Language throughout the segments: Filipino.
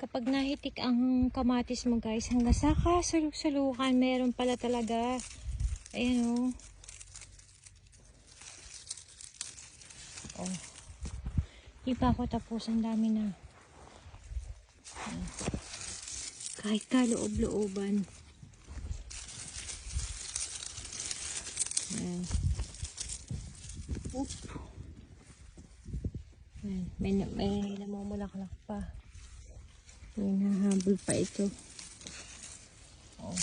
Kapag nahitik ang kamatis mo guys, hanggang sa kasaluk-salukan, meron pala talaga. Ayan o. Oh. Di pa ako tapos, ang dami na. Ayan. Kahit kaloob-looban. Ayan. Oop. Ayan. May, may namumulaklak pa. May nahabol pa ito. Oh.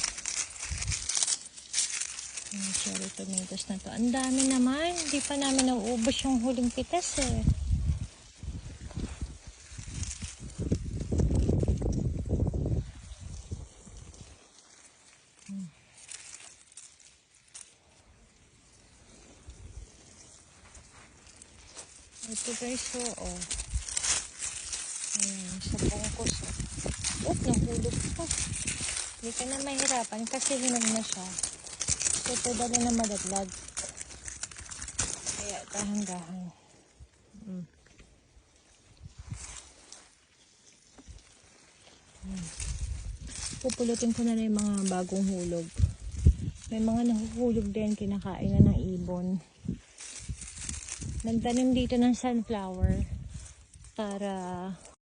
Yung cherry tomatoes na to. Ang dami naman. Hindi pa namin nauubos yung huling pitas eh. Hmm. Ito guys, so, oh. Ayan, sa bungkos, oh. Oh, nahulog pa. Hindi ka na mahirapan kasi hinog na siya. So, ito dali na madaglag. Kaya, dahan-dahan. Mm. Mm. Pupulutin ko na yung mga bagong hulog. May mga nahuhulog din, kinakain na ng ibon. Nagtanim dito ng sunflower para